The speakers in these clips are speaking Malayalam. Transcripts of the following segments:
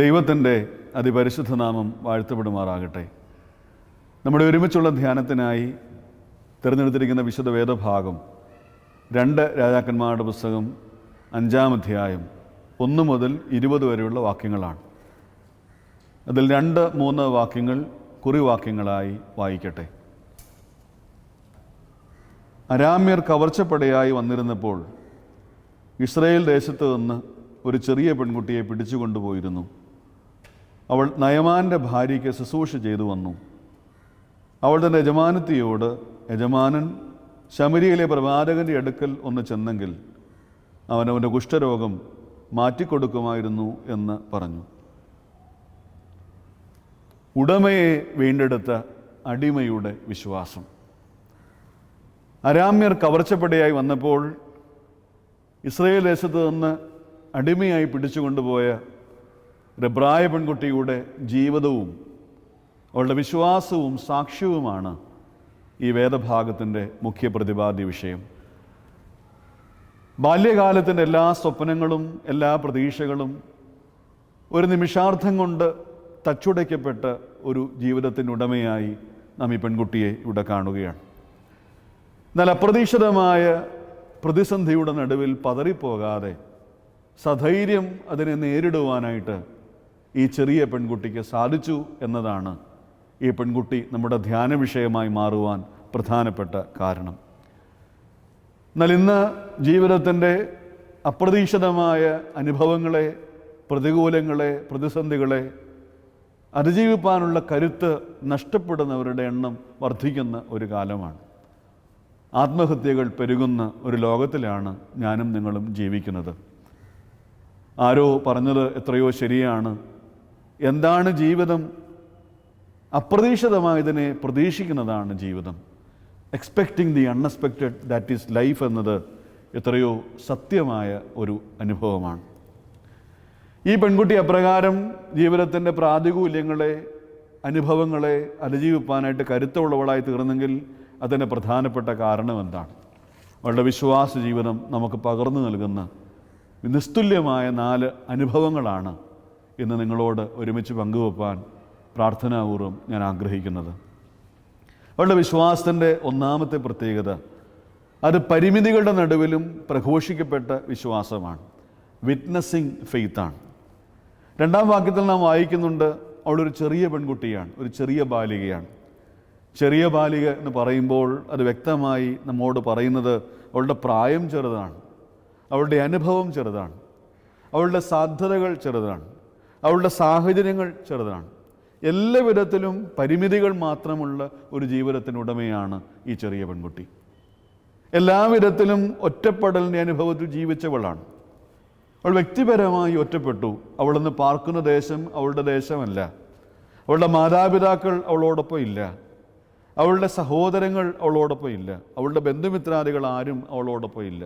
ദൈവത്തിന്റെ അതിപരിശുദ്ധ നാമം വാഴ്ത്തപ്പെടുമാറാകട്ടെ. നമ്മുടെ ഒരുമിച്ചുള്ള ധ്യാനത്തിനായി തിരഞ്ഞെടുത്തിരിക്കുന്ന വിശുദ്ധ വേദഭാഗം രണ്ട് രാജാക്കന്മാരുടെ പുസ്തകം അഞ്ചാം അധ്യായം ഒന്ന് മുതൽ ഇരുപത് വരെയുള്ള വാക്യങ്ങളാണ്. അതിൽ രണ്ട് മൂന്ന് വാക്യങ്ങൾ കുറിവാക്യങ്ങളായി വായിക്കട്ടെ. അരാമ്യർ കവർച്ചപ്പടയായി വന്നിരുന്നപ്പോൾ ഇസ്രയേൽ ദേശത്ത് നിന്ന് ഒരു ചെറിയ പെൺകുട്ടിയെ പിടിച്ചുകൊണ്ടുപോയിരുന്നു. അവൾ നയമാന്റെ ഭാര്യയ്ക്ക് ശുശ്രൂഷ ചെയ്തു വന്നു. അവൾ തന്റെ യജമാനത്തിയോട് യജമാനൻ ശമരിയിലെ പ്രവാചകന്റെ അടുക്കൽ ഒന്ന് ചെന്നെങ്കിൽ അവൻ അവന്റെ കുഷ്ഠരോഗം മാറ്റിക്കൊടുക്കുമായിരുന്നു എന്ന് പറഞ്ഞു. ഉടമയെ വീണ്ടെടുത്ത അടിമയുടെ വിശ്വാസം. അരാമ്യർ കവർച്ചപ്പടയായി വന്നപ്പോൾ ഇസ്രയേൽ ദേശത്ത് നിന്ന് അടിമയായി പിടിച്ചുകൊണ്ടുപോയ രബ്രായ പെൺകുട്ടിയുടെ ജീവിതവും അവളുടെ വിശ്വാസവും സാക്ഷ്യവുമാണ് ഈ വേദഭാഗത്തിന്റെ മുഖ്യ പ്രതിപാദ്യ വിഷയം. ബാല്യകാലത്തിന്റെ എല്ലാ സ്വപ്നങ്ങളും എല്ലാ പ്രതീക്ഷകളും ഒരു നിമിഷാർത്ഥം കൊണ്ട് തച്ചുടയ്ക്കപ്പെട്ട ഒരു ജീവിതത്തിന്റെ ഉടമയായി നാം ഈ പെൺകുട്ടിയെ ഇവിടെ കാണുകയാണ്. എന്നാൽ അപ്രതീക്ഷിതമായ പ്രതിസന്ധിയുടെ നടുവിൽ പതറിപ്പോകാതെ സധൈര്യം അതിനെ നേരിടുവാനായിട്ട് ഈ ചെറിയ പെൺകുട്ടിക്ക് സാധിച്ചു എന്നതാണ് ഈ പെൺകുട്ടി നമ്മുടെ ധ്യാന വിഷയമായി മാറുവാൻ പ്രധാനപ്പെട്ട കാരണം. എന്നാൽ ഇന്ന് ജീവിതത്തിന്റെ അപ്രതീക്ഷിതമായ അനുഭവങ്ങളെ പ്രതികൂലങ്ങളെ പ്രതിസന്ധികളെ അതിജീവിപ്പാനുള്ള കരുത്ത് നഷ്ടപ്പെടുന്നവരുടെ എണ്ണം വർദ്ധിക്കുന്ന ഒരു കാലമാണ്. ആത്മഹത്യകൾ പെരുകുന്ന ഒരു ലോകത്തിലാണ് ഞാനും നിങ്ങളും ജീവിക്കുന്നത്. ആരോ പറഞ്ഞത് എത്രയോ ശരിയാണ്. എന്താണ് ജീവിതം? അപ്രതീക്ഷിതമായതിനെ പ്രതീക്ഷിക്കുന്നതാണ് ജീവിതം. Expecting the unexpected that is life എന്നത് എത്രയോ സത്യമായ ഒരു അനുഭവമാണ്. ഈ പെൺകുട്ടി അപ്രകാരം ജീവിതത്തിന്റെ പ്രാതികൂല്യങ്ങളെ അനുഭവങ്ങളെ അതിജീവിപ്പാനായിട്ട് കരുത്തുള്ളവളായി തീർന്നെങ്കിൽ അതിന്റെ പ്രധാനപ്പെട്ട കാരണം എന്താണ്? അവളുടെ വിശ്വാസ ജീവിതം നമുക്ക് പകർന്നു നൽകുന്ന നിസ്തുല്യമായ നാല് അനുഭവങ്ങളാണ് ഇന്ന് നിങ്ങളോട് ഒരുമിച്ച് പങ്കുവെപ്പാൻ പ്രാർത്ഥനാപൂർവം ഞാൻ ആഗ്രഹിക്കുന്നത്. അവളുടെ വിശ്വാസത്തിന്റെ ഒന്നാമത്തെ പ്രത്യേകത അത് പരിമിതികളുടെ നടുവിലും പ്രഘോഷിക്കപ്പെട്ട വിശ്വാസമാണ്. വിറ്റ്നസ്സിങ് ഫെയ്ത്താണ് രണ്ടാം വാക്യത്തിൽ നാം വായിക്കുന്നുണ്ട് അവളൊരു ചെറിയ പെൺകുട്ടിയാണ് ഒരു ചെറിയ ബാലികയാണ്. ചെറിയ ബാലിക എന്ന് പറയുമ്പോൾ അത് വ്യക്തമായി നമ്മോട് പറയുന്നത് അവളുടെ പ്രായം ചെറുതാണ് അവളുടെ അനുഭവം ചെറുതാണ് അവളുടെ സാധ്യതകൾ ചെറുതാണ്. അവളുടെ സാഹചര്യങ്ങൾ ചെറുതാണ്. എല്ലാ വിധത്തിലും പരിമിതികൾ മാത്രമുള്ള ഒരു ജീവിതത്തിനുടമയാണ് ഈ ചെറിയ പെൺകുട്ടി. എല്ലാവിധത്തിലും ഒറ്റപ്പെടലിന്റെ അനുഭവത്തിൽ ജീവിച്ചവളാണ്. അവൾ വ്യക്തിപരമായി ഒറ്റപ്പെട്ടു. അവളൊന്ന് പാർക്കുന്ന ദേശം അവളുടെ ദേശമല്ല. അവളുടെ മാതാപിതാക്കൾ അവളോടൊപ്പം ഇല്ല. അവളുടെ സഹോദരങ്ങൾ അവളോടൊപ്പം ഇല്ല. അവളുടെ ബന്ധുമിത്രാദികൾ ആരും അവളോടൊപ്പം ഇല്ല.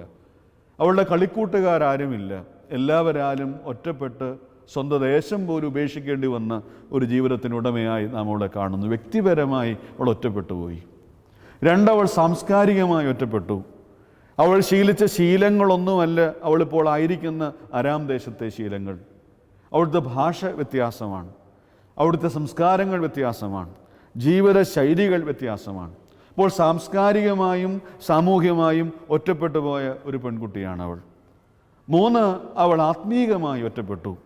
അവളുടെ കളിക്കൂട്ടുകാരാരുമില്ല എല്ലാവരാലും ഒറ്റപ്പെട്ട് സ്വന്തം ദേശം പോലും ഉപേക്ഷിക്കേണ്ടി വന്ന ഒരു ജീവിതത്തിനുടമയായി നാം അവളെ കാണുന്നു. വ്യക്തിപരമായി അവൾ ഒറ്റപ്പെട്ടു പോയി രണ്ടവൾ സാംസ്കാരികമായി ഒറ്റപ്പെട്ടു. അവൾ ശീലിച്ച ശീലങ്ങളൊന്നുമല്ല അവളിപ്പോൾ ആയിരിക്കുന്ന അരാം ദേശത്തെ ശീലങ്ങൾ. അവിടുത്തെ ഭാഷ വ്യത്യാസമാണ്. അവിടുത്തെ സംസ്കാരങ്ങൾ വ്യത്യാസമാണ്. ജീവിത ശൈലികൾ വ്യത്യാസമാണ്. അപ്പോൾ സാംസ്കാരികമായും സാമൂഹ്യമായും ഒറ്റപ്പെട്ടു പോയ ഒരു പെൺകുട്ടിയാണ് അവൾ. മൂന്ന് അവൾ ആത്മീകമായി ഒറ്റപ്പെട്ടു.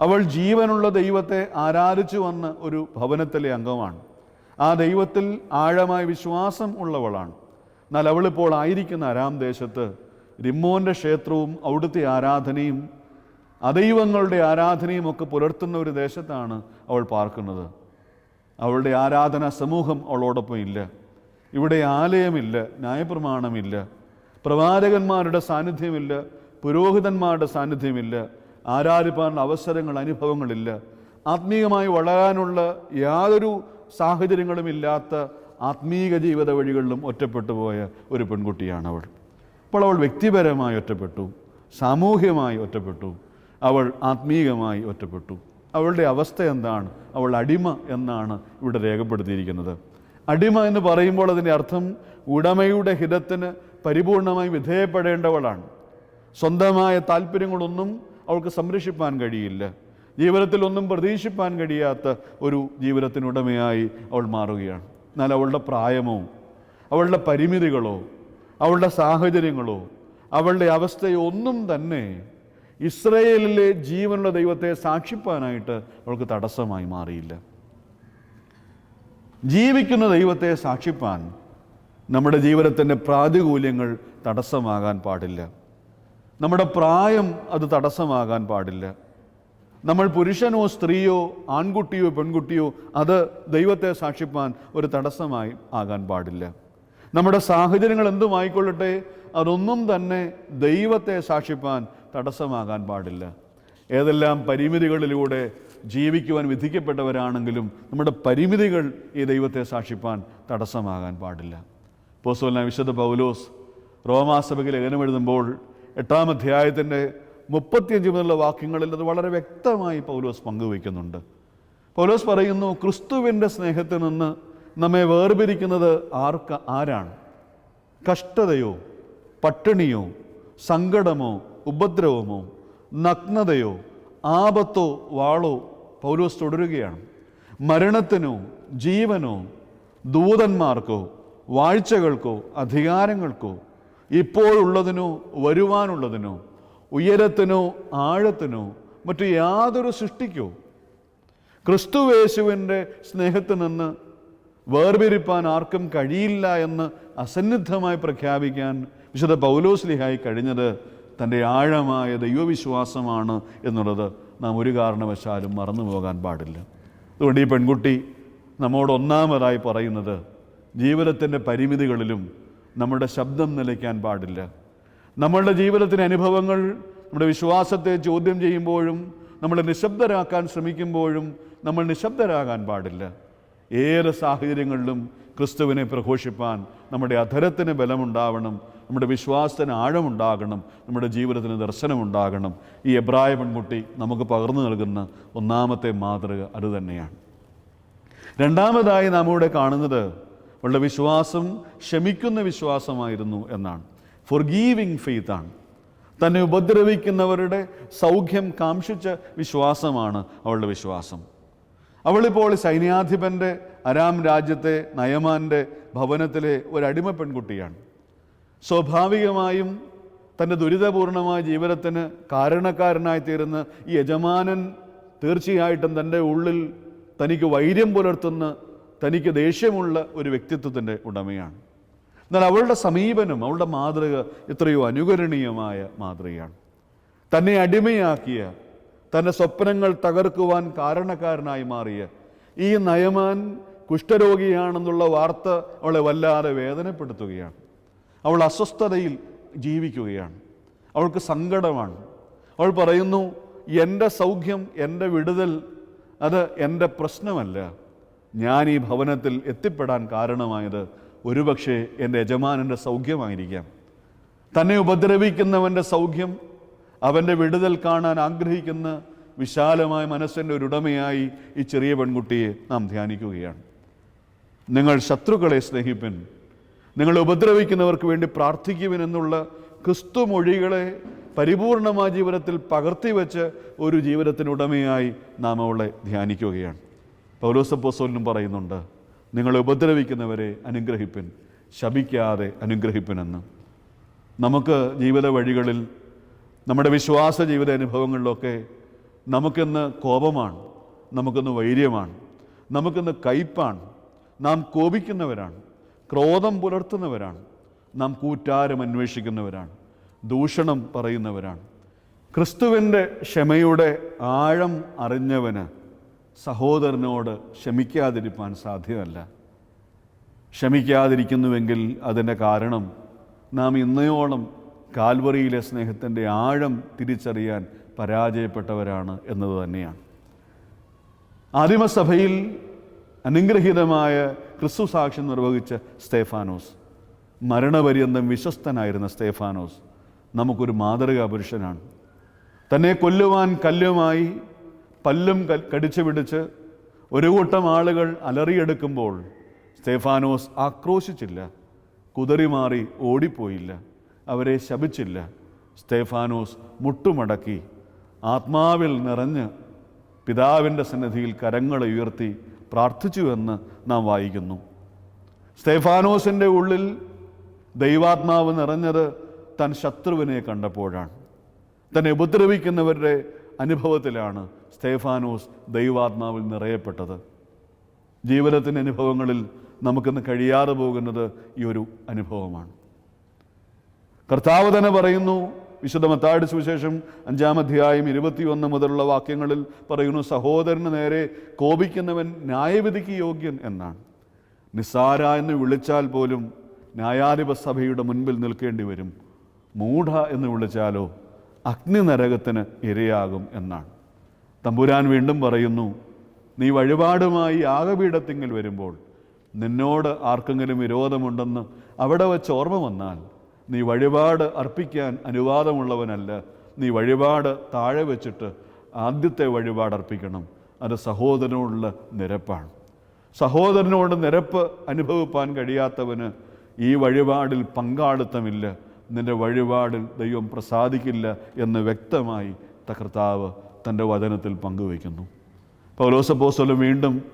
അവൾ ജീവനുള്ള ദൈവത്തെ ആരാധിച്ചു വന്ന ഒരു ഭവനത്തിലെ അംഗമാണ്. ആ ദൈവത്തിൽ ആഴമായ വിശ്വാസം ഉള്ളവളാണ്. എന്നാൽ അവളിപ്പോൾ ആയിരിക്കുന്ന അരാം ദേശത്ത് റിമ്മോന്റെ ക്ഷേത്രവും അവിടുത്തെ ആരാധനയും അദൈവങ്ങളുടെ ആരാധനയും ഒക്കെ പുലർത്തുന്ന ഒരു ദേശത്താണ് അവൾ പാർക്കുന്നത്. അവളുടെ ആരാധന സമൂഹം അവളോടൊപ്പം ഇല്ല. ഇവിടെ ആലയമില്ല ന്യായപ്രമാണമില്ല. പ്രവാചകന്മാരുടെ സാന്നിധ്യമില്ല പുരോഹിതന്മാരുടെ സാന്നിധ്യമില്ല. ആരാധിപ്പാനുള്ള അവസരങ്ങൾ അനുഭവങ്ങളില്ല. ആത്മീയമായി വളരാനുള്ള യാതൊരു സാഹചര്യങ്ങളും ഇല്ലാത്ത ആത്മീക ജീവിത വഴികളിലും ഒറ്റപ്പെട്ടു പോയ ഒരു പെൺകുട്ടിയാണ് അവൾ. അപ്പോൾ അവൾ വ്യക്തിപരമായി ഒറ്റപ്പെട്ടു സാമൂഹ്യമായി ഒറ്റപ്പെട്ടു അവൾ ആത്മീയമായി ഒറ്റപ്പെട്ടു. അവളുടെ അവസ്ഥ എന്താണ്? അവൾ അടിമ എന്നാണ് ഇവിടെ രേഖപ്പെടുത്തിയിരിക്കുന്നത്. അടിമ എന്ന് പറയുമ്പോൾ അതിന്റെ അർത്ഥം ഉടമയുടെ ഹിതത്തിന് പരിപൂർണമായി വിധേയപ്പെടേണ്ടവളാണ്. സ്വന്തമായ താല്പര്യങ്ങളൊന്നും അവൾക്ക് സംരക്ഷിപ്പാൻ കഴിയില്ല. ജീവിതത്തിൽ ഒന്നും പ്രതീക്ഷിപ്പാൻ കഴിയാത്ത ഒരു ജീവിതത്തിനുടമയായി അവൾ മാറുകയാണ്. എന്നാൽ അവളുടെ പ്രായമോ അവളുടെ പരിമിതികളോ അവളുടെ സാഹചര്യങ്ങളോ അവളുടെ അവസ്ഥയോ ഒന്നും തന്നെ ഇസ്രയേലിലെ ജീവനുള്ള ദൈവത്തെ സാക്ഷിപ്പാനായിട്ട് അവൾക്ക് തടസ്സമായി മാറിയില്ല. ജീവിക്കുന്ന ദൈവത്തെ സാക്ഷിപ്പാൻ നമ്മുടെ ജീവിതത്തിന്റെ പ്രാതികൂല്യങ്ങൾ തടസ്സമാകാൻ പാടില്ല. നമ്മുടെ പ്രായം അത് തടസ്സമാകാൻ പാടില്ല. നമ്മൾ പുരുഷനോ സ്ത്രീയോ ആൺകുട്ടിയോ പെൺകുട്ടിയോ അത് ദൈവത്തെ സാക്ഷിപ്പാൻ ഒരു തടസ്സമായി ആകാൻ പാടില്ല. നമ്മുടെ സാഹചര്യങ്ങൾ എന്തുമായിക്കൊള്ളട്ടെ അതൊന്നും തന്നെ ദൈവത്തെ സാക്ഷിപ്പാൻ തടസ്സമാകാൻ പാടില്ല. ഏതെല്ലാം പരിമിതികളിലൂടെ ജീവിക്കുവാൻ വിധിക്കപ്പെട്ടവരാണെങ്കിലും നമ്മുടെ പരിമിതികൾ ഈ ദൈവത്തെ സാക്ഷിപ്പാൻ തടസ്സമാകാൻ പാടില്ല. പോസ്വല്ല വിശുദ്ധ പൗലോസ് റോമാസഭയ്ക്ക് ലേഖനം എഴുതുമ്പോൾ എട്ടാം അധ്യായത്തിന്റെ മുപ്പത്തിയഞ്ച് മുതലുള്ള വാക്യങ്ങളിൽ അത് വളരെ വ്യക്തമായി പൗലോസ് പങ്കുവയ്ക്കുന്നുണ്ട്. പൗലോസ് പറയുന്നു ക്രിസ്തുവിന്റെ സ്നേഹത്തിൽ നിന്ന് നമ്മെ വേർപിരിക്കുന്നത് ആർക്ക് ആരാണ്? കഷ്ടതയോ പട്ടിണിയോ സങ്കടമോ ഉപദ്രവമോ നഗ്നതയോ ആപത്തോ വാളോ പൗലോസ് തുടരുകയാണ്. മരണത്തിനോ ജീവനോ ദൂതന്മാർക്കോ വാഴ്ചകൾക്കോ അധികാരങ്ങൾക്കോ ഇപ്പോഴുള്ളതിനോ വരുവാനുള്ളതിനോ ഉയരത്തിനോ ആഴത്തിനോ മറ്റു യാതൊരു സൃഷ്ടിക്കോ ക്രിസ്തുവേശുവിന്റെ സ്നേഹത്തിൽ നിന്ന് വേർപിരിപ്പാൻ ആർക്കും കഴിയില്ല എന്ന് അസന്നിഗ്ധമായി പ്രഖ്യാപിക്കാൻ വിശുദ്ധ പൗലോസ്ലിഹായി കഴിഞ്ഞത് തന്റെ ആഴമായ ദൈവവിശ്വാസമാണ് എന്നുള്ളത് നാം ഒരു കാരണവശാലും മറന്നു പോകാൻ പാടില്ല. അതുകൊണ്ട് ഈ പെൺകുട്ടി നമ്മോട് ഒന്നാമതായി പറയുന്നത് ജീവിതത്തിന്റെ പരിമിതികളിലും നമ്മുടെ ശബ്ദം നിലയ്ക്കാൻ പാടില്ല. നമ്മളുടെ ജീവിതത്തിന്റെ അനുഭവങ്ങൾ നമ്മുടെ വിശ്വാസത്തെ ചോദ്യം ചെയ്യുമ്പോഴും നമ്മളെ നിശബ്ദരാക്കാൻ ശ്രമിക്കുമ്പോഴും നമ്മൾ നിശബ്ദരാകാൻ പാടില്ല. ഏറെ സാഹചര്യങ്ങളിലും ക്രിസ്തുവിനെ പ്രഘോഷിപ്പാൻ നമ്മുടെ അധരത്തിന് ബലമുണ്ടാവണം നമ്മുടെ വിശ്വാസത്തിന് ആഴമുണ്ടാകണം നമ്മുടെ ജീവിതത്തിന് ദർശനമുണ്ടാകണം. ഈ എബ്രായ പെൺകുട്ടി നമുക്ക് പകർന്നു നൽകുന്ന ഒന്നാമത്തെ മാതൃക അതുതന്നെയാണ് രണ്ടാമതായി നാം ഇവിടെ കാണുന്നത് അവളുടെ വിശ്വാസം ക്ഷമിക്കുന്ന വിശ്വാസമായിരുന്നു എന്നാണ്. ഫോർ ഗീവിങ് ഫെയ്ത്താണ് തന്നെ ഉപദ്രവിക്കുന്നവരുടെ സൗഖ്യം കാംക്ഷിച്ച വിശ്വാസമാണ് അവളുടെ വിശ്വാസം. അവളിപ്പോൾ സൈന്യാധിപന്റെ അരാം രാജ്യത്തെ നയമാന്റെ ഭവനത്തിലെ ഒരു അടിമ പെൺകുട്ടിയാണ്. സ്വാഭാവികമായും തന്റെ ദുരിതപൂർണമായ ജീവിതത്തിന് കാരണക്കാരനായി തീരുന്ന ഈ യജമാനൻ തീർച്ചയായിട്ടും തന്റെ ഉള്ളിൽ തനിക്ക് വൈര്യം പുലർത്തുന്ന തനിക്ക് ദേഷ്യമുള്ള ഒരു വ്യക്തിത്വത്തിന്റെ ഉടമയാണ്. എന്നാൽ അവളുടെ സമീപനം അവളുടെ മാതൃക എത്രയോ അനുകരണീയമായ മാതൃകയാണ്. തന്നെ അടിമയാക്കിയ തന്റെ സ്വപ്നങ്ങൾ തകർക്കുവാൻ കാരണക്കാരനായി മാറിയ ഈ നയമാൻ കുഷ്ഠരോഗിയാണെന്നുള്ള വാർത്ത അവളെ വല്ലാതെ വേദനപ്പെടുത്തുകയാണ്. അവൾ അസ്വസ്ഥതയിൽ ജീവിക്കുകയാണ്. അവൾക്ക് സങ്കടമാണ്. അവൾ പറയുന്നു എന്റെ സൗഖ്യം എന്റെ വിടുതൽ അത് എന്റെ പ്രശ്നമല്ല. ഞാൻ ഈ ഭവനത്തിൽ എത്തിപ്പെടാൻ കാരണമായത് ഒരുപക്ഷെ എന്റെ യജമാനന്റെ സൗഖ്യമായിരിക്കാം. തന്നെ ഉപദ്രവിക്കുന്നവന്റെ സൗഖ്യം അവന്റെ വിടുതൽ കാണാൻ ആഗ്രഹിക്കുന്ന വിശാലമായ മനസ്സിന്റെ ഒരു ഉടമയായി ഈ ചെറിയ പെൺകുട്ടിയെ നാം ധ്യാനിക്കുകയാണ്. നിങ്ങൾ ശത്രുക്കളെ സ്നേഹിപ്പൻ. നിങ്ങൾ ഉപദ്രവിക്കുന്നവർക്ക് വേണ്ടി പ്രാർത്ഥിക്കുവിൻ എന്നുള്ള ക്രിസ്തു മൊഴികളെ പരിപൂർണമായ ജീവിതത്തിൽ പകർത്തിവെച്ച് ഒരു ജീവിതത്തിനുടമയായി നാം അവളെ ധ്യാനിക്കുകയാണ്. പൗലോസപ്പോസോലിനും പറയുന്നുണ്ട് നിങ്ങൾ ഉപദ്രവിക്കുന്നവരെ അനുഗ്രഹിപ്പിൻ ശപിക്കാതെ അനുഗ്രഹിപ്പിനെന്ന്. നമുക്ക് ജീവിത വഴികളിൽ നമ്മുടെ വിശ്വാസ ജീവിത അനുഭവങ്ങളിലൊക്കെ നമുക്കിന്ന് കോപമാണ് നമുക്കിന്ന് വൈര്യമാണ് നമുക്കിന്ന് കയ്പാണ്. നാം കോപിക്കുന്നവരാണ് ക്രോധം പുലർത്തുന്നവരാണ് നാം കൂറ്റാരം അന്വേഷിക്കുന്നവരാണ് ദൂഷണം പറയുന്നവരാണ്. ക്രിസ്തുവിന്റെ ക്ഷമയുടെ ആഴം അറിഞ്ഞവന് സഹോദരനോട് ക്ഷമിക്കാതിരിക്കാൻ സാധ്യമല്ല. ക്ഷമിക്കാതിരിക്കുന്നുവെങ്കിൽ അതിന്റെ കാരണം നാം ഇന്നയോളം കാൽവറിയിലെ സ്നേഹത്തിന്റെ ആഴം തിരിച്ചറിയാൻ പരാജയപ്പെട്ടവരാണ് എന്നത് തന്നെയാണ്. ആദിമസഭയിൽ അനുഗ്രഹീതമായ ക്രിസ്തു സാക്ഷ്യം നിർവഹിച്ച സ്തേഫാനോസ് മരണപര്യന്തം വിശ്വസ്തനായിരുന്ന സ്തേഫാനോസ് നമുക്കൊരു മാതൃകാ പുരുഷനാണ്. തന്നെ കൊല്ലുവാൻ കല്ലുമായി പല്ലും കടിച്ചു പിടിച്ച് ഒരു കൂട്ടം ആളുകൾ അലറിയെടുക്കുമ്പോൾ സ്തേഫാനോസ് ആക്രോശിച്ചില്ല. കുതറിമാറി ഓടിപ്പോയില്ല. അവരെ ശപിച്ചില്ല. സ്തേഫാനോസ് മുട്ടുമടക്കി. ആത്മാവിൽ നിറഞ്ഞ് പിതാവിന്റെ സന്നിധിയിൽ കരങ്ങൾ ഉയർത്തി പ്രാർത്ഥിച്ചുവെന്ന് നാം വായിക്കുന്നു. സ്തേഫാനോസിന്റെ ഉള്ളിൽ ദൈവാത്മാവ് നിറഞ്ഞത് തൻ ശത്രുവിനെ കണ്ടപ്പോഴാണ്. തന്നെ ഉപദ്രവിക്കുന്നവരുടെ അനുഭവത്തിലാണ് സ്തേഫാനോസ് ദൈവാത്മാവിൽ നിറയപ്പെട്ടത്. ജീവിതത്തിന്റെ അനുഭവങ്ങളിൽ നമുക്കിന്ന് കഴിയാതെ പോകുന്നത് ഈ ഒരു അനുഭവമാണ്. കർത്താവ് തന്നെ പറയുന്നു വിശുദ്ധ മത്താട് സുവിശേഷം അഞ്ചാം അധ്യായം ഇരുപത്തിയൊന്ന് മുതലുള്ള വാക്യങ്ങളിൽ പറയുന്നു സഹോദരന് നേരെ കോപിക്കുന്നവൻ ന്യായവിധിക്ക് യോഗ്യൻ എന്നാണ്. നിസ്സാര എന്ന് വിളിച്ചാൽ പോലും ന്യായാധിപ സഭയുടെ മുൻപിൽ നിൽക്കേണ്ടി വരും. മൂഢ എന്ന് വിളിച്ചാലോ അഗ്നി നരകത്തിന് ഇരയാകും എന്നാണ്. തമ്പുരാൻ വീണ്ടും പറയുന്നു നീ വഴിപാടുമായി യാഗപീഠത്തിങ്കിൽ വരുമ്പോൾ നിന്നോട് ആർക്കെങ്കിലും വിരോധമുണ്ടെന്ന് അവിടെ വച്ച് ഓർമ്മ വന്നാൽ നീ വഴിപാട് അർപ്പിക്കാൻ അനുവാദമുള്ളവനല്ല. നീ വഴിപാട് താഴെ വെച്ചിട്ട് ആദ്യത്തെ വഴിപാട് അർപ്പിക്കണം. അത് സഹോദരനോടുള്ള നിരപ്പാണ്. സഹോദരനോട് നിരപ്പ് അനുഭവിപ്പാൻ കഴിയാത്തവന് ഈ വഴിപാടിൽ പങ്കാളിത്തമില്ല. നിന്റെ വഴിപാടിൽ ദൈവം പ്രസാദിക്കില്ല എന്ന് വ്യക്തമായി തകർത്താവ് തന്റെ വചനത്തിൽ പങ്കുവയ്ക്കുന്നു. പൗലോസപ്പോസ്വലം വീണ്ടും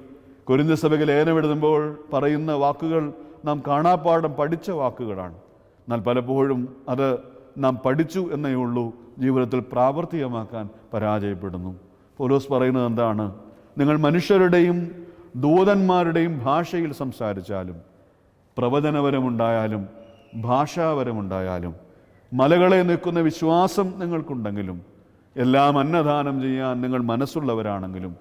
കൊരിന്ത സഭയ്ക്ക് വിടുമ്പോൾ പറയുന്ന വാക്കുകൾ നാം കാണാപ്പാടം പഠിച്ച വാക്കുകളാണ്. എന്നാൽ പലപ്പോഴും അത് നാം പഠിച്ചു എന്നേ ഉള്ളൂ ജീവിതത്തിൽ പ്രാവർത്തികമാക്കാൻ പരാജയപ്പെടുന്നു. പൗലോസ് പറയുന്നത് എന്താണ്? നിങ്ങൾ മനുഷ്യരുടെയും ദൂതന്മാരുടെയും ഭാഷയിൽ സംസാരിച്ചാലും പ്രവചനപരമുണ്ടായാലും ഭാഷാപരമുണ്ടായാലും മലകളെ നിൽക്കുന്ന വിശ്വാസം നിങ്ങൾക്കുണ്ടെങ്കിലും എല്ലാം അന്നദാനം ചെയ്യാൻ നിങ്ങൾ മനസ്സുള്ളവരാണെങ്കിലും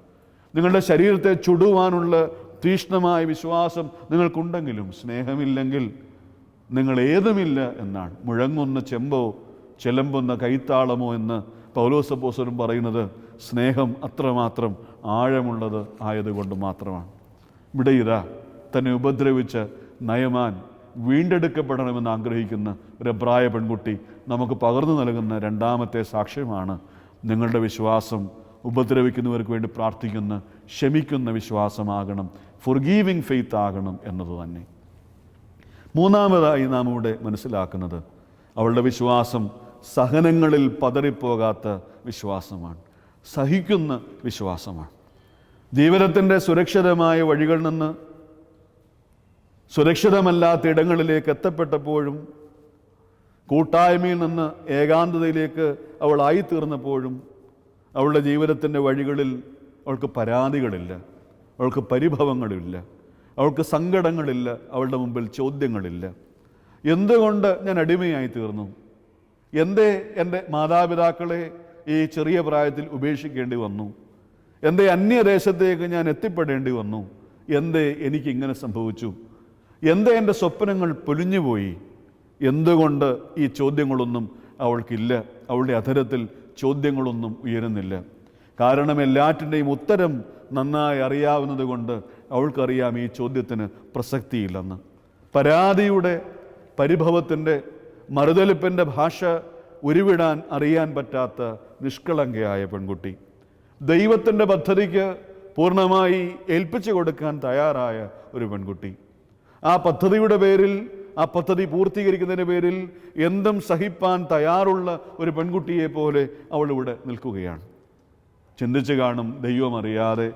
നിങ്ങളുടെ ശരീരത്തെ ചുടുവാനുള്ള തീഷ്ണമായ വിശ്വാസം നിങ്ങൾക്കുണ്ടെങ്കിലും സ്നേഹമില്ലെങ്കിൽ നിങ്ങൾ ഏതുമില്ല എന്നാണ്. മുഴങ്ങുന്ന ചെമ്പോ ചെലമ്പുന്ന കൈത്താളമോ എന്ന് പൗലോസപ്പോസരും പറയുന്നത് സ്നേഹം അത്രമാത്രം ആഴമുള്ളത് ആയതുകൊണ്ട് മാത്രമാണ്. ഇവിടെ ഇതാ തന്നെ ഉപദ്രവിച്ച് നയമാൻ വീണ്ടെടുക്കപ്പെടണമെന്ന് ആഗ്രഹിക്കുന്ന ഒരു പ്രായ പെൺകുട്ടി നമുക്ക് പകർന്നു നൽകുന്ന രണ്ടാമത്തെ സാക്ഷ്യമാണ് നിങ്ങളുടെ വിശ്വാസം ഉപദ്രവിക്കുന്നവർക്ക് വേണ്ടി പ്രാർത്ഥിക്കുന്ന ക്ഷമിക്കുന്ന വിശ്വാസമാകണം ഫൊർഗീവിങ് ഫെയ്ത്ത് ആകണം എന്നത് തന്നെ. മൂന്നാമതായി നാം ഇവിടെ മനസ്സിലാക്കുന്നത് അവളുടെ വിശ്വാസം സഹനങ്ങളിൽ പതറിപ്പോകാത്ത വിശ്വാസമാണ്. സഹിക്കുന്ന വിശ്വാസമാണ്. ജീവിതത്തിന്റെ സുരക്ഷിതമായ വഴികളിൽ നിന്ന് സുരക്ഷിതമല്ലാത്ത ഇടങ്ങളിലേക്ക് എത്തപ്പെട്ടപ്പോഴും കൂട്ടായ്മയിൽ നിന്ന് ഏകാന്തതയിലേക്ക് അവൾ ആയിത്തീർന്നപ്പോഴും അവളുടെ ജീവിതത്തിന്റെ വഴികളിൽ അവൾക്ക് പരാതികളില്ല അവൾക്ക് പരിഭവങ്ങളില്ല അവൾക്ക് സങ്കടങ്ങളില്ല അവളുടെ മുമ്പിൽ ചോദ്യങ്ങളില്ല. എന്തുകൊണ്ട് ഞാൻ അടിമയായി തീർന്നു എന്തേ എന്റെ മാതാപിതാക്കളെ ഈ ചെറിയ പ്രായത്തിൽ ഉപേക്ഷിക്കേണ്ടി വന്നു? എന്തേ അന്യദേശത്തേക്ക് ഞാൻ എത്തിപ്പെടേണ്ടി വന്നു? എന്തേ എനിക്കിങ്ങനെ സംഭവിച്ചു? എന്തേ എന്റെ സ്വപ്നങ്ങൾ പൊലിഞ്ഞുപോയി? എന്തുകൊണ്ട് ഈ ചോദ്യങ്ങളൊന്നും അവൾക്കില്ല? അവളുടെ അധരത്തിൽ ചോദ്യങ്ങളൊന്നും ഉയരുന്നില്ല. കാരണം എല്ലാറ്റിന്റെയും ഉത്തരം നന്നായി അറിയാവുന്നത് കൊണ്ട് അവൾക്കറിയാം ഈ ചോദ്യത്തിന് പ്രസക്തിയില്ലെന്ന്. പരാതിയുടെ പരിഭവത്തിന്റെ മറുതലിപ്പിന്റെ ഭാഷ ഉരുവിടാൻ അറിയാൻ പറ്റാത്ത നിഷ്കളങ്കയായ പെൺകുട്ടി. ദൈവത്തിന്റെ പദ്ധതിക്ക് പൂർണമായി ഏൽപ്പിച്ചു കൊടുക്കാൻ തയ്യാറായ ഒരു പെൺകുട്ടി. ആ പദ്ധതിയുടെ പേരിൽ ആ പദ്ധതി പൂർത്തീകരിക്കുന്നതിന്റെ പേരിൽ എന്തും സഹിപ്പാൻ തയ്യാറുള്ള ഒരു പെൺകുട്ടിയെ പോലെ അവൾ ഇവിടെ നിൽക്കുകയാണ്. ചിന്തിച്ചു കാണും ദൈവം അറിയാതെ.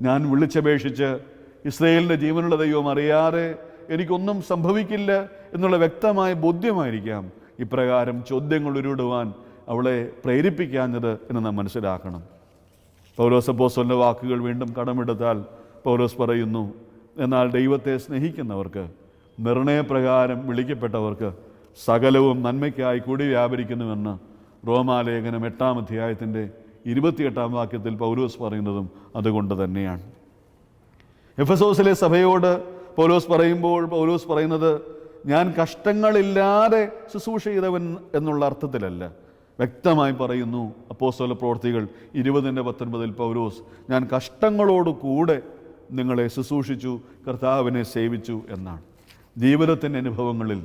ഞാൻ വിളിച്ചപേക്ഷിച്ച് ഇസ്രയേലിന്റെ ജീവനുള്ള ദൈവം അറിയാതെ എനിക്കൊന്നും സംഭവിക്കില്ല എന്നുള്ള വ്യക്തമായ ബോധ്യമായിരിക്കാം ഇപ്രകാരം ചോദ്യങ്ങൾ ഉരുവിടുവാൻ അവളെ പ്രേരിപ്പിക്കാഞ്ഞത് എന്ന് നാം മനസ്സിലാക്കണം. പൗലോസ് അപ്പോസ്തലന്റെ വാക്കുകൾ വീണ്ടും കടമെടുത്താൽ പൗലോസ് പറയുന്നു എന്നാൽ ദൈവത്തെ സ്നേഹിക്കുന്നവർക്ക് നിർണയപ്രകാരം വിളിക്കപ്പെട്ടവർക്ക് സകലവും നന്മയ്ക്കായി കൂടി വ്യാപരിക്കുന്നുവെന്ന് റോമാലേഖനം എട്ടാം അധ്യായത്തിന്റെ ഇരുപത്തിയെട്ടാം വാക്യത്തിൽ പൗലോസ് പറയുന്നതും അതുകൊണ്ട് തന്നെയാണ്. എഫസോസിലെ സഭയോട് പൗലോസ് പറയുമ്പോൾ പൗലോസ് പറയുന്നത് ഞാൻ കഷ്ടങ്ങളില്ലാതെ ശുശ്രൂഷ ചെയ്തവൻ എന്നുള്ള അർത്ഥത്തിലല്ല. വ്യക്തമായി പറയുന്നു അപ്പോസ്തല പ്രവർത്തികൾ ഇരുപതിന്റെ പത്തൊൻപതിൽ പൗലോസ് ഞാൻ കഷ്ടങ്ങളോട് കൂടെ നിങ്ങളെ ശുശ്രൂഷിച്ചു കർത്താവിനെ സേവിച്ചു എന്നാണ്. ജീവിതത്തിന്റെ അനുഭവങ്ങളിൽ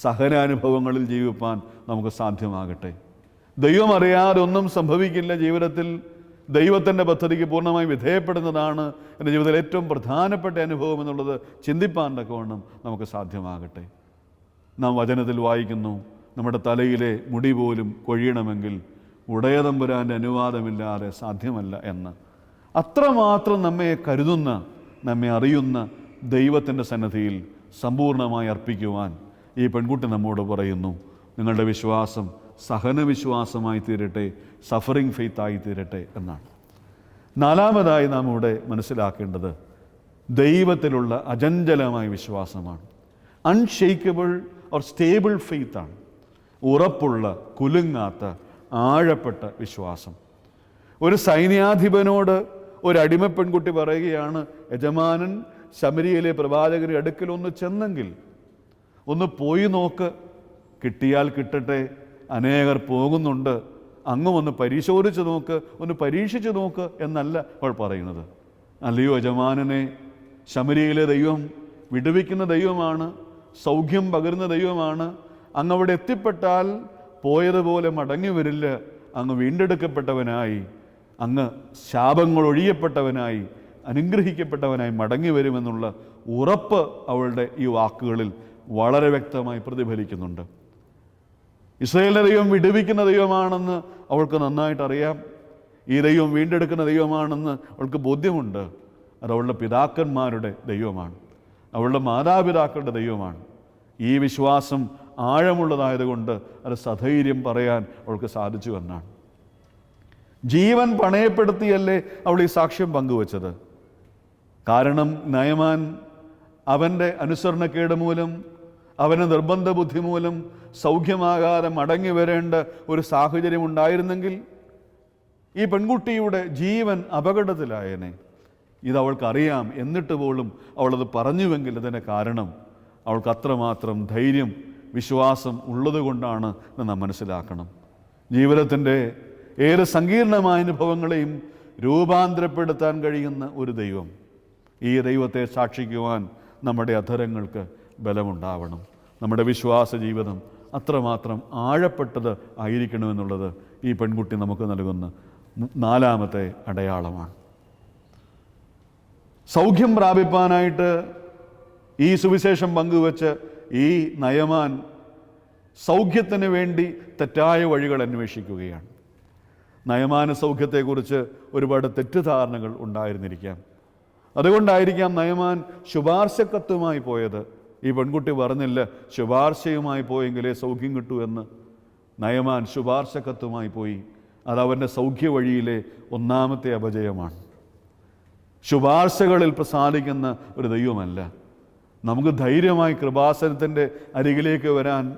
സഹനാനുഭവങ്ങളിൽ ജീവിപ്പാൻ നമുക്ക് സാധ്യമാകട്ടെ. ദൈവം അറിയാതെ ഒന്നും സംഭവിക്കില്ല ജീവിതത്തിൽ. ദൈവത്തിന്റെ പദ്ധതിക്ക് പൂർണമായും വിധേയപ്പെടുന്നതാണ് എന്റെ ജീവിതത്തിൽ ഏറ്റവും പ്രധാനപ്പെട്ട അനുഭവം എന്നുള്ളത് ചിന്തിപ്പാൻ തക്കവണ്ണം നമുക്ക് സാധ്യമാകട്ടെ. നാം വചനത്തിൽ വായിക്കുന്നു നമ്മുടെ തലയിലെ മുടി പോലും കൊഴിയണമെങ്കിൽ ഉടയതമ്പുരാന്റെ അനുവാദമില്ലാതെ സാധ്യമല്ല എന്ന്. അത്രമാത്രം നമ്മെ കരുതുന്ന നമ്മെ അറിയുന്ന ദൈവത്തിന്റെ സന്നദ്ധിയിൽ സമ്പൂർണമായി അർപ്പിക്കുവാൻ ഈ പെൺകുട്ടി നമ്മോട് പറയുന്നു നിങ്ങളുടെ വിശ്വാസം സഹന വിശ്വാസമായി തീരട്ടെ സഫറിങ് ഫെയ്ത്ത് ആയി തീരട്ടെ എന്നാണ്. നാലാമതായി നാം ഇവിടെ മനസ്സിലാക്കേണ്ടത് ദൈവത്തിലുള്ള അജഞ്ചലമായ വിശ്വാസമാണ്. അൺഷെയ്ക്കബിൾ ഓർ സ്റ്റേബിൾ ഫെയ്ത്താണ് ഉറപ്പുള്ള കുലുങ്ങാത്ത ആഴപ്പെട്ട വിശ്വാസം. ഒരു സൈന്യാധിപനോട് ഒരു അടിമ പെൺകുട്ടി പറയുകയാണ് യജമാനൻ ശമരിയിലെ പ്രവാചകരുടെ അടുക്കൽ ഒന്ന് ചെന്നെങ്കിൽ ഒന്ന് പോയി നോക്ക്. കിട്ടിയാൽ കിട്ടട്ടെ. അനേകർ പോകുന്നുണ്ട്. അങ്ങും ഒന്ന് പരിശോധിച്ച് നോക്ക്. ഒന്ന് പരീക്ഷിച്ച് നോക്ക് എന്നല്ല അവൾ പറയുന്നത്. അല്ലയോ യജമാനനെ ശമരിയിലെ ദൈവം വിടുവിക്കുന്ന ദൈവമാണ് സൗഖ്യം പകരുന്ന ദൈവമാണ്. അങ്ങ് അവിടെ എത്തിപ്പെട്ടാൽ പോയതുപോലെ മടങ്ങി വരില്ല. അങ്ങ് വീണ്ടെടുക്കപ്പെട്ടവനായി. അങ്ങ് ശാപങ്ങൾ ഒഴിയപ്പെട്ടവനായി. അനുഗ്രഹിക്കപ്പെട്ടവനായി മടങ്ങി വരുമെന്നുള്ള ഉറപ്പ് അവളുടെ ഈ വാക്കുകളിൽ വളരെ വ്യക്തമായി പ്രതിഫലിക്കുന്നുണ്ട്. ഇസ്രയേലിനെ ദൈവം വിടുവിക്കുന്ന ദൈവമാണെന്ന് അവൾക്ക് നന്നായിട്ട് അറിയാം. ഈ ദൈവം വീണ്ടെടുക്കുന്ന ദൈവമാണെന്ന് അവൾക്ക് ബോധ്യമുണ്ട്. അത് അവളുടെ പിതാക്കന്മാരുടെ ദൈവമാണ്. അവളുടെ മാതാപിതാക്കളുടെ ദൈവമാണ്. ഈ വിശ്വാസം ആഴമുള്ളതായതുകൊണ്ട് അത് സധൈര്യം പറയാൻ അവൾക്ക് സാധിച്ചു എന്നാണ്. ജീവൻ പണയപ്പെടുത്തിയല്ലേ അവൾ ഈ സാക്ഷ്യം പങ്കുവച്ചത്? കാരണം നയമാൻ അവന്റെ അനുസരണക്കേട് മൂലം അവന് നിർബന്ധ ബുദ്ധി മൂലം സൗഖ്യമാകാതെ മടങ്ങി വരേണ്ട ഒരു സാഹചര്യം ഉണ്ടായിരുന്നെങ്കിൽ ഈ പെൺകുട്ടിയുടെ ജീവൻ അപകടത്തിലായനെ. ഇത് അവൾക്കറിയാം. എന്നിട്ട് പോലും അവളത് പറഞ്ഞുവെങ്കിൽ അതിന്റെ കാരണം അവൾക്ക് അത്രമാത്രം ധൈര്യം വിശ്വാസം ഉള്ളതുകൊണ്ടാണ് എന്ന് നാം മനസ്സിലാക്കണം. ജീവിതത്തിന്റെ ഏറെ സങ്കീർണമായ അനുഭവങ്ങളെയും രൂപാന്തരപ്പെടുത്താൻ കഴിയുന്ന ഒരു ദൈവം. ഈ ദൈവത്തെ സാക്ഷിക്കുവാൻ നമ്മുടെ അധരങ്ങൾക്ക് ബലമുണ്ടാവണം. നമ്മുടെ വിശ്വാസ ജീവിതം അത്രമാത്രം ആഴപ്പെട്ടത് ആയിരിക്കണമെന്നുള്ളത് ഈ പെൺകുട്ടി നമുക്ക് നൽകുന്ന നാലാമത്തെ അടയാളമാണ്. സൗഖ്യം പ്രാപിപ്പാനായിട്ട് ഈ സുവിശേഷം പങ്കുവച്ച് ഈ നയമാൻ സൗഖ്യത്തിന് വേണ്ടി തെറ്റായ വഴികൾ അന്വേഷിക്കുകയാണ്. നയമാന സൗഖ്യത്തെക്കുറിച്ച് ഒരുപാട് തെറ്റിദ്ധാരണകൾ ഉണ്ടായിരുന്നിരിക്കാം. അതുകൊണ്ടായിരിക്കാം നയമാൻ ശുപാർശക്കത്തുമായി പോയത്. ഈ പെൺകുട്ടി പറഞ്ഞില്ല ശുപാർശയുമായി പോയെങ്കിലേ സൗഖ്യം കിട്ടൂ എന്ന്. നയമാൻ ശുപാർശക്കത്തുമായി പോയി. അതവന്റെ സൗഖ്യ വഴിയിലെ ഒന്നാമത്തെ അപജയമാണ്. ശുപാർശകളിൽ പ്രസാദിക്കുന്ന ഒരു ദൈവമല്ല. നമുക്ക് ധൈര്യമായി കൃപാസനത്തിന്റെ അരികിലേക്ക് വരാൻ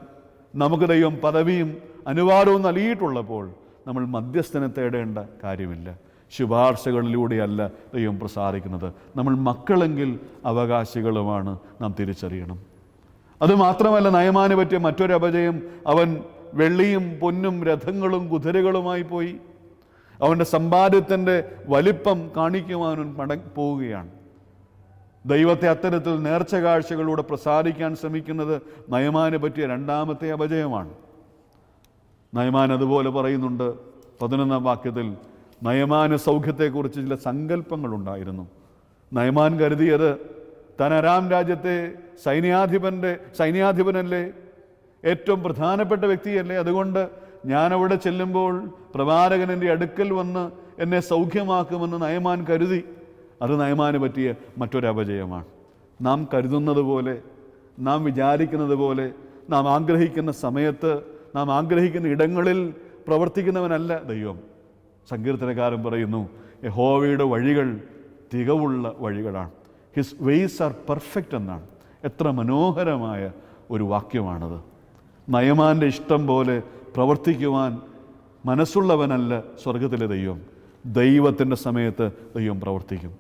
നമുക്ക് ദൈവം പദവിയും അനുവാദവും നൽകിയിട്ടുള്ളപ്പോൾ നമ്മൾ മധ്യസ്ഥനെ തേടേണ്ട കാര്യമില്ല. ശുപാർശകളിലൂടെയല്ല ദൈവം പ്രസാദിക്കുന്നത് നമ്മൾ മക്കളെങ്കിൽ അവകാശികളുമാണ് നാം തിരിച്ചറിയണം. അതുമാത്രമല്ല നയമാന് പറ്റിയ മറ്റൊരു അപജയം അവൻ വെള്ളിയും പൊന്നും രഥങ്ങളും കുതിരകളുമായി പോയി. അവന്റെ സമ്പാദ്യത്തിന്റെ വലിപ്പം കാണിക്കുവാനും പട പോവുകയാണ്. ദൈവത്തെ അത്തരത്തിൽ നേർച്ച കാഴ്ചകളിലൂടെ പ്രസാദിക്കാൻ ശ്രമിക്കുന്നത് നയമാന് പറ്റിയ രണ്ടാമത്തെ അപജയമാണ്. നയമാൻ അതുപോലെ പറയുന്നുണ്ട് പതിനൊന്നാം വാക്യത്തിൽ നയമാന സൗഖ്യത്തെക്കുറിച്ച് ചില സങ്കല്പങ്ങളുണ്ടായിരുന്നു. നയമാൻ കരുതിയത് താൻ അരാം രാജ്യത്തെ സൈന്യാധിപന്റെ സൈന്യാധിപനല്ലേ? ഏറ്റവും പ്രധാനപ്പെട്ട വ്യക്തിയല്ലേ? അതുകൊണ്ട് ഞാനവിടെ ചെല്ലുമ്പോൾ പ്രവാചകൻ എന്റെ അടുക്കൽ വന്ന് എന്നെ സൗഖ്യമാക്കുമെന്ന് നയമാൻ കരുതി. അത് നയമാന് പറ്റിയ മറ്റൊരപജയമാണ്. നാം കരുതുന്നത് പോലെ നാം വിചാരിക്കുന്നത് പോലെ നാം ആഗ്രഹിക്കുന്ന സമയത്ത് നാം ആഗ്രഹിക്കുന്ന ഇടങ്ങളിൽ പ്രവർത്തിക്കുന്നവനല്ല ദൈവം. സങ്കീർത്തനക്കാരൻ പറയുന്നു യഹോവയുടെ വഴികൾ തികവുള്ള വഴികളാണ്. ഹിസ് വെയ്സ് ആർ പെർഫെക്റ്റ് എന്നാണ്. എത്ര മനോഹരമായ ഒരു വാക്യമാണത്. നയമാന്റെ ഇഷ്ടം പോലെ പ്രവർത്തിക്കുവാൻ മനസ്സുള്ളവനല്ല സ്വർഗത്തിലെ ദൈവം. ദൈവത്തിന്റെ സമയത്ത് ദൈവം പ്രവർത്തിക്കും.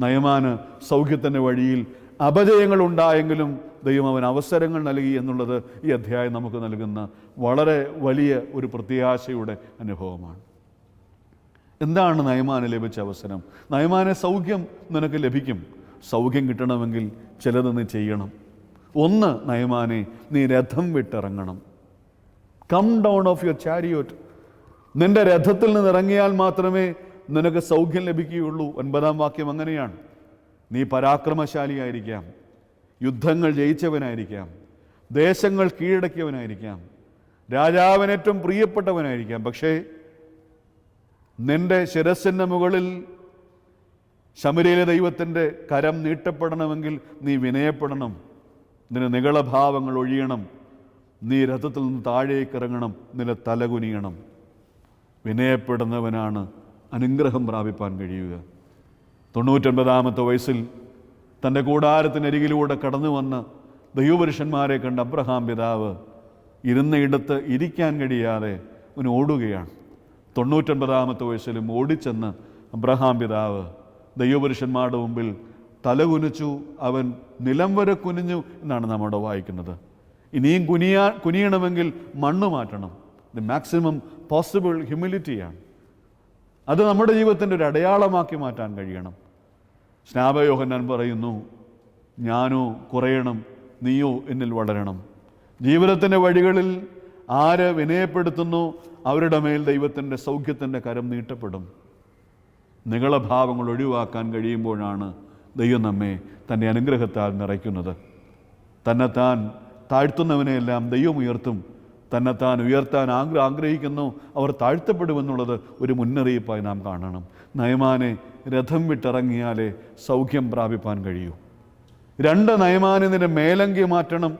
നയമാന് സൗഖ്യത്തിന്റെ വഴിയിൽ അപജയങ്ങൾ ഉണ്ടായെങ്കിലും ദൈവം അവൻ അവസരങ്ങൾ നൽകി എന്നുള്ളത് ഈ അധ്യായം നമുക്ക് നൽകുന്ന വളരെ വലിയ ഒരു പ്രത്യാശയുടെ അനുഭവമാണ്. എന്താണ് നയമാന് ലഭിച്ച അവസരം? നയമാനെ സൗഖ്യം നിനക്ക് ലഭിക്കും. സൗഖ്യം കിട്ടണമെങ്കിൽ ചിലത് നീ ചെയ്യണം. ഒന്ന് നയമാനെ നീ രഥം വിട്ടിറങ്ങണം. Come down of your chariot നിന്റെ രഥത്തിൽ നിന്ന് ഇറങ്ങിയാൽ മാത്രമേ നിനക്ക് സൗഖ്യം ലഭിക്കുകയുള്ളൂ. ഒൻപതാം വാക്യം അങ്ങനെയാണ്. നീ പരാക്രമശാലിയായിരിക്കാം. യുദ്ധങ്ങൾ ജയിച്ചവനായിരിക്കാം. ദേശങ്ങൾ കീഴടക്കിയവനായിരിക്കാം. രാജാവിനേറ്റവും പ്രിയപ്പെട്ടവനായിരിക്കാം. പക്ഷേ നിന്റെ ശിരസിന്റെ മുകളിൽ ശമരിയിലെ ദൈവത്തിന്റെ കരം നീട്ടപ്പെടണമെങ്കിൽ നീ വിനയപ്പെടണം. നിന്റെ നികളഭാവങ്ങൾ ഒഴിയണം. നീ രഥത്തിൽ നിന്ന് താഴേക്ക് ഇറങ്ങണം. നിന്റെ തലകുനിയണം വിനയപ്പെടുന്നവനാണ് അനുഗ്രഹം പ്രാപിപ്പാൻ കഴിയുക. തൊണ്ണൂറ്റൊൻപതാമത്തെ വയസ്സിൽ തന്റെ കൂടാരത്തിനരികിലൂടെ കടന്നു വന്ന് ദൈവപുരുഷന്മാരെ കണ്ട അബ്രഹാം പിതാവ് ഇരുന്ന ഇടത്ത് ഇരിക്കാൻ കഴിയാതെ അവൻ ഓടുകയാണ്. തൊണ്ണൂറ്റൊൻപതാമത്തെ വയസ്സിലും ഓടിച്ചെന്ന് അബ്രഹാം പിതാവ് ദൈവപുരുഷന്മാരുടെ മുമ്പിൽ തലകുനിച്ചു അവൻ നിലം വരെ കുനിഞ്ഞു എന്നാണ് നമ്മുടെ വായിക്കുന്നത്. ഇനിയും കുനിയാ കുനിയണമെങ്കിൽ മണ്ണ് മാറ്റണം. ദി മാക്സിമം പോസിബിൾ ഹ്യൂമിലിറ്റിയാണ് അത് നമ്മുടെ ജീവിതത്തിന്റെ ഒരു അടയാളമാക്കി മാറ്റാൻ കഴിയണം. സ്നാപയോഹന്നാൻ പറയുന്നു ഞാനോ കുറയണം നീയോ എന്നിൽ വളരണം. ജീവിതത്തിന്റെ വഴികളിൽ ആര് വിനയപ്പെടുത്തുന്നു അവരുടെ മേൽ ദൈവത്തിന്റെ സൗഖ്യത്തിന്റെ കരം നീട്ടപ്പെടും. നികളഭാവങ്ങൾ ഒഴിവാക്കാൻ കഴിയുമ്പോഴാണ് ദൈവം നമ്മെ തന്റെ അനുഗ്രഹത്താൽ നിറയ്ക്കുന്നത്. തന്നെത്താൻ താഴ്ത്തുന്നവനെയെല്ലാം ദൈവം ഉയർത്തും. തന്നെത്താൻ ഉയർത്താൻ ആഗ്ര ആഗ്രഹിക്കുന്നു അവർ താഴ്ത്തപ്പെടുമെന്നുള്ളത് ഒരു മുന്നറിയിപ്പായി നാം കാണണം. നയമാനെ രഥം വിട്ടിറങ്ങിയാലേ സൗഖ്യം പ്രാപിപ്പാൻ കഴിയൂ. രണ്ട് നയമാനെ നിന്റെ മേലങ്കി മാറ്റണം.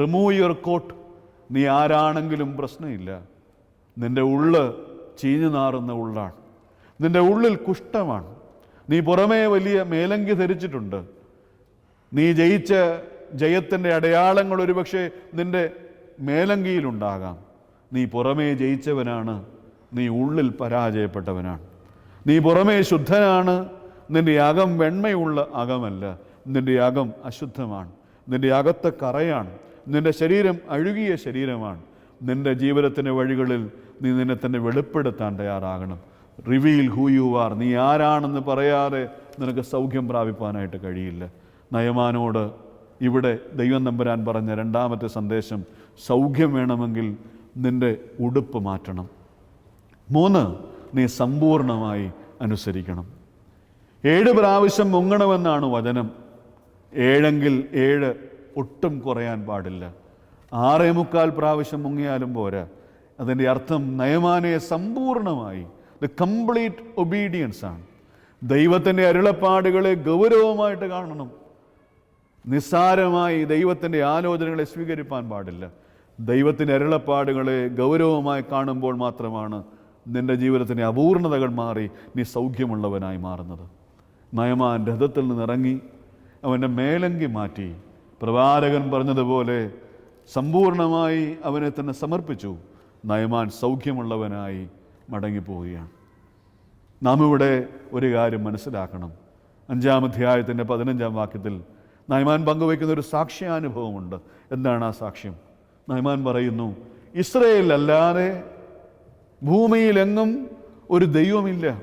റിമൂവ് യുവർ കോട്ട് നീ ആരാണെങ്കിലും പ്രശ്നമില്ല. നിന്റെ ഉള്ള് ചീഞ്ഞു നാറുന്ന ഉള്ളാണ്. നിന്റെ ഉള്ളിൽ കുഷ്ഠമാണ്. നീ പുറമേ വലിയ മേലങ്കി ധരിച്ചിട്ടുണ്ട്. നീ ജയിച്ച ജയത്തിന്റെ അടയാളങ്ങൾ ഒരുപക്ഷെ നിന്റെ മേലങ്കിയിലുണ്ടാകാം. നീ പുറമേ ജയിച്ചവനാണ്. നീ ഉള്ളിൽ പരാജയപ്പെട്ടവനാണ്. നീ പുറമേ ശുദ്ധനാണ്. നിന്റെ അകം വെണ്മയുള്ള അകമല്ല. നിന്റെ അകം അശുദ്ധമാണ്. നിന്റെ അകത്തെ കറയാണ്. നിന്റെ ശരീരം അഴുകിയ ശരീരമാണ്. നിന്റെ ജീവിതത്തിന്റെ വഴികളിൽ നീ നിന്നെ തന്നെ വെളിപ്പെടുത്താൻ തയ്യാറാകണം. റിവീൽ ഹൂ യു ആർ നീ ആരാണെന്ന് പറയാതെ നിനക്ക് സൗഖ്യം പ്രാപിപ്പാനായിട്ട് കഴിയില്ല. നയമാനോട് ഇവിടെ ദൈവം നമ്പരാൻ പറഞ്ഞ രണ്ടാമത്തെ സന്ദേശം സൗഖ്യം വേണമെങ്കിൽ നിന്റെ ഉടുപ്പ് മാറ്റണം. മൂന്ന് നീ സമ്പൂർണമായി അനുസരിക്കണം. ഏഴ് പ്രാവശ്യം മുങ്ങണമെന്നാണ് വചനം. ഏഴെങ്കിൽ ഏഴ് ഒട്ടും കുറയാൻ പാടില്ല. ആറേ മുക്കാൽ പ്രാവശ്യം മുങ്ങിയാലും പോരാ. അതിന്റെ അർത്ഥം നയമാനെ സമ്പൂർണമായി ദ കംപ്ലീറ്റ് ഒബീഡിയൻസ് ആണ്. ദൈവത്തിന്റെ അരുളപ്പാടുകളെ ഗൗരവമായിട്ട് കാണണം. നിസ്സാരമായി ദൈവത്തിന്റെ ആലോചനകളെ സ്വീകരിപ്പാൻ പാടില്ല. ദൈവത്തിന്റെ അരുളപ്പാടുകളെ ഗൗരവമായി കാണുമ്പോൾ മാത്രമാണ് നിന്റെ ജീവിതത്തിന്റെ അപൂർണതകൾ മാറി നീ സൗഖ്യമുള്ളവനായി മാറുന്നത്. നയമാൻ രഥത്തിൽ നിന്നിറങ്ങി അവന്റെ മേലങ്കി മാറ്റി പ്രവാചകൻ പറഞ്ഞതുപോലെ സമ്പൂർണമായി അവനെ തന്നെ സമർപ്പിച്ചു. നയമാൻ സൗഖ്യമുള്ളവനായി മടങ്ങിപ്പോവുകയാണ്. നാം ഇവിടെ ഒരു കാര്യം മനസ്സിലാക്കണം. അഞ്ചാം അധ്യായത്തിന്റെ പതിനഞ്ചാം വാക്യത്തിൽ നയമാൻ പങ്കുവയ്ക്കുന്ന ഒരു സാക്ഷ്യാനുഭവമുണ്ട്. എന്താണ് ആ സാക്ഷ്യം? നയമാൻ പറയുന്നു ഇസ്രയേൽ അല്ലാതെ ഭൂമിയിലെങ്ങും ഒരു ദൈവമില്ല.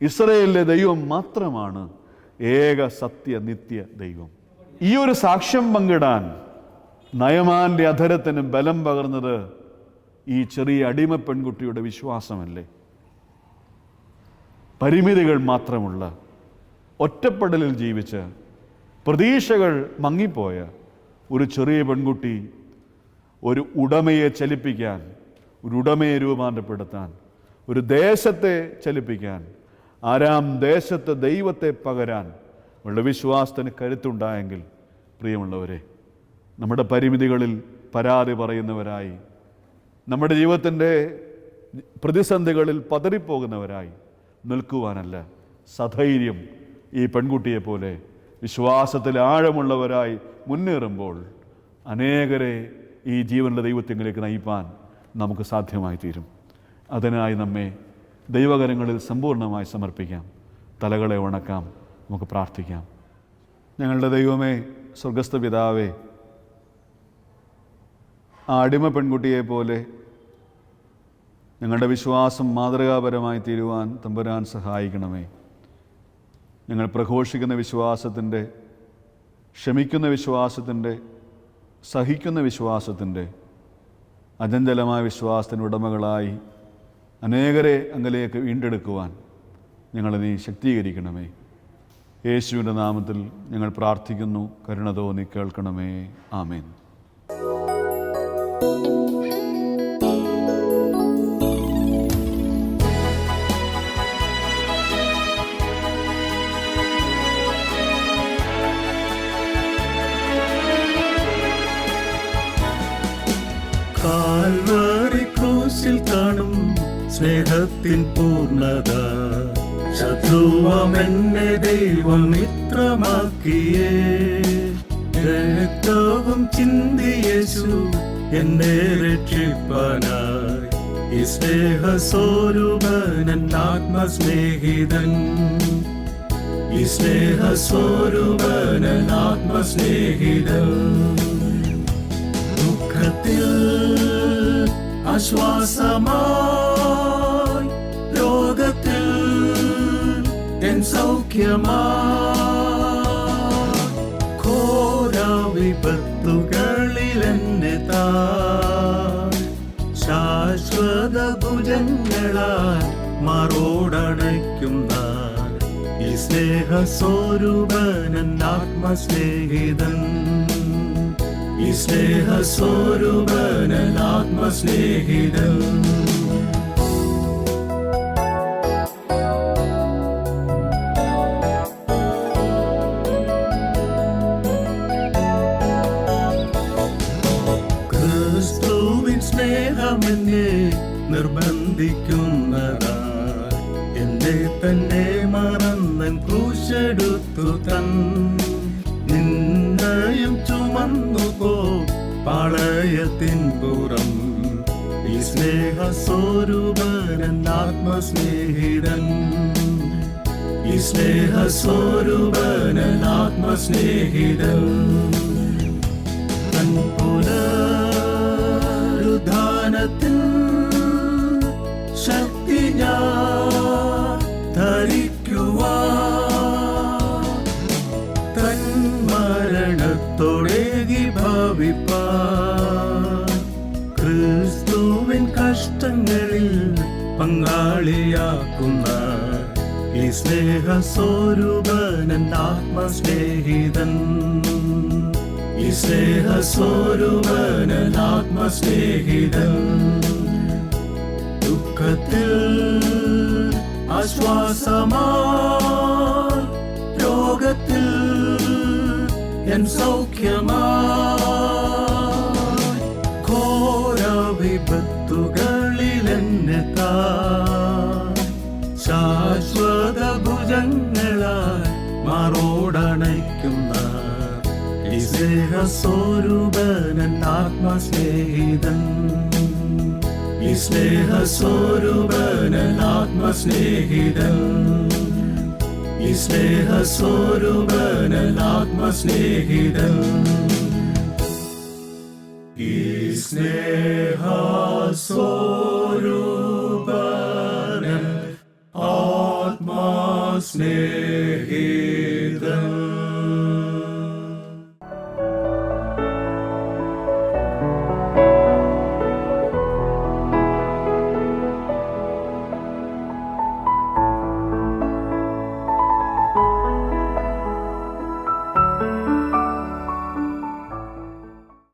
ഇസ്രയേലിലെ ദൈവം മാത്രമാണ് ഏക സത്യ നിത്യ ദൈവം. ഈ ഒരു സാക്ഷ്യം പങ്കിടാൻ നയമാന്റെ അധരത്തിന് ബലം പകർന്നത് ഈ ചെറിയ അടിമ പെൺകുട്ടിയുടെ വിശ്വാസമല്ലേ? പരിമിതികൾ മാത്രമുള്ള ഒറ്റപ്പെടലിൽ ജീവിച്ച് പ്രതീക്ഷകൾ മങ്ങിപ്പോയ ഒരു ചെറിയ പെൺകുട്ടി ഒരു ഉടമയെ ചലിപ്പിക്കാൻ ഒരു ഉടമയെ രൂപാന്തരപ്പെടുത്താൻ ഒരു ദേശത്തെ ചലിപ്പിക്കാൻ ആരാം ദേശത്തെ ദൈവത്തെ പകരാൻ ഉള്ള വിശ്വാസത്തിന് കരുത്തുണ്ടായെങ്കിൽ പ്രിയമുള്ളവരെ നമ്മുടെ പരിമിതികളിൽ പരാതി പറയുന്നവരായി നമ്മുടെ ജീവിതത്തിന്റെ പ്രതിസന്ധികളിൽ പതറിപ്പോകുന്നവരായി നിൽക്കുവാനല്ല സധൈര്യം ഈ പെൺകുട്ടിയെ പോലെ വിശ്വാസത്തിൽ ആഴമുള്ളവരായി മുന്നേറുമ്പോൾ അനേകരെ ഈ ജീവനുള്ള ദൈവത്തിങ്ങളിലേക്ക് നയിപ്പാൻ നമുക്ക് സാധ്യമായി തീരും അതിനായി നമ്മെ ദൈവകരങ്ങളിൽ സമ്പൂർണമായി സമർപ്പിക്കാം. തലകളെ ഉണക്കാം. നമുക്ക് പ്രാർത്ഥിക്കാം. ഞങ്ങളുടെ ദൈവമേ സ്വർഗസ്ഥ പിതാവേ ആ അടിമ പെൺകുട്ടിയെ പോലെ ഞങ്ങളുടെ വിശ്വാസം മാതൃകാപരമായി തീരുവാൻ തമ്പുരാൻ സഹായിക്കണമേ. ഞങ്ങൾ പ്രഘോഷിക്കുന്ന വിശ്വാസത്തിന്റെ ക്ഷമിക്കുന്ന വിശ്വാസത്തിന്റെ സഹിക്കുന്ന വിശ്വാസത്തിന്റെ അജഞ്ചലമായ വിശ്വാസത്തിന്റെ ഉടമകളായി അനേകരെ അങ്കലേക്ക് വീണ്ടെടുക്കുവാൻ ഞങ്ങളെ നീ ശക്തീകരിക്കണമേ. യേശുവിന്റെ നാമത്തിൽ ഞങ്ങൾ പ്രാർത്ഥിക്കുന്നു. കരുണ തോന്നി കേൾക്കണമേ. ആമേൻ. കാൽവാരി ക്രൂശിൽ കാണും സ്നേഹത്തിൽ പൂർണതാ. ശത്രുവമെന്നെ ദൈവം മിത്രമാക്കിയേ. രക്തവും ചിന്തിയേശു എന്നെ രക്ഷിപ്പാനായി. ഈ സ്നേഹസ്വരൂപനൻ ആത്മസ്നേഹിതൻ. ഈ സ്നേഹസ്വരൂപനൻ ആത്മസ്നേഹിതൻ. ദുഃഖത്തിൽ ആശ്വാസമായി എൻ സൗഖ്യമായി ഘോര വിപത്തുകളിൽ എന്നെ താ ശാശ്വത ഭുജങ്ങളാൽ മറോടണയ്ക്കുന്ന ഈ സ്നേഹസ്വരൂപനൻ ആത്മസ്നേഹിതൻ. ഈ സ്നേഹസ്വരൂപനൻ ആത്മസ്നേഹിതൻ. സ്നേഹസ്വരൂപനൻ ആത്മസ്നേഹിതൻ സ്നേഹസ്വരൂപനൻ ആത്മസ്നേഹിതൻ ഈ സ്നേഹസ്വരൂപനൻ ആത്മസ്നേഹിതൻ ദുഃഖത്തിൽ ആശ്വാസമാ. രോഗത്തിൽ എൻ സൗഖ്യമാ. ഘോര വിപത്തുകളിൽ എന്നെ സ്നേഹസ്വരൂപനൻ ആത്മസ്നേഹിതൻ. ഈ സ്നേഹസ്വരൂപനൻ ആത്മസ്നേഹിതൻ. ഈ സ്നേഹസ്വരൂപനൻ ആത്മസ്നേഹിതൻ. ആത്മസ്നേഹിതൻ